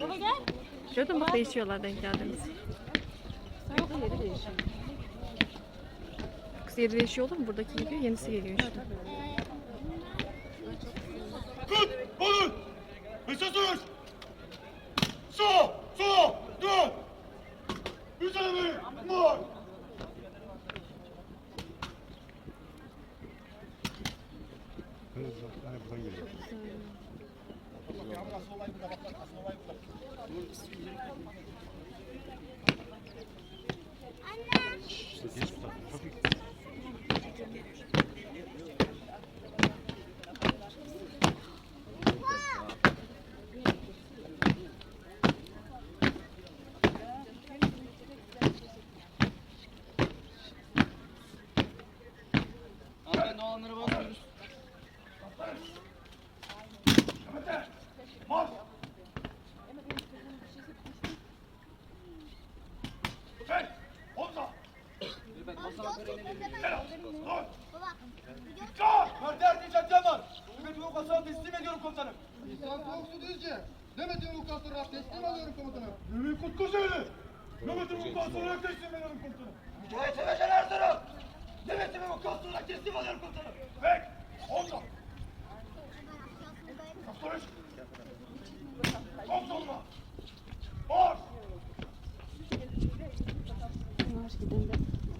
Baba gel. Gördün mü bak değişiyorlar denk geldiğimiz. Yok yeri değişiyor. Kız yeri değişiyor olur mu? Buradaki gidiyor yenisi geliyor işte. Gut, Bullen! Bist du durch? So, so, gut! Üzerine, mor! Abi ne olanları bozmuyoruz. Mertler diyeceğim var. Hükümet Vukuat'ı teslim ediyorum komutanım. İhsan Soğuk Su Düzce. Demetin vukuatına teslim alıyorum komutanım. Ümit Kutku söyle! Nöbetin vukuatına teslim ederim komutanım. Mücahit Seveşen Erzurum. Demetimi Vukuat'ına teslim alıyorum komutanım. Weg! Runter! Kopf durch! Kopf runter! Marsch!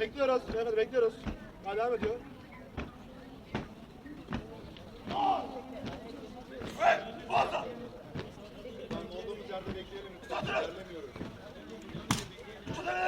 Bekliyoruz. Mehmet bekliyoruz. Hala devam ediyor. Weg! Runter! Olduğumuz yerde bekleyelim. Tutun! Marsch!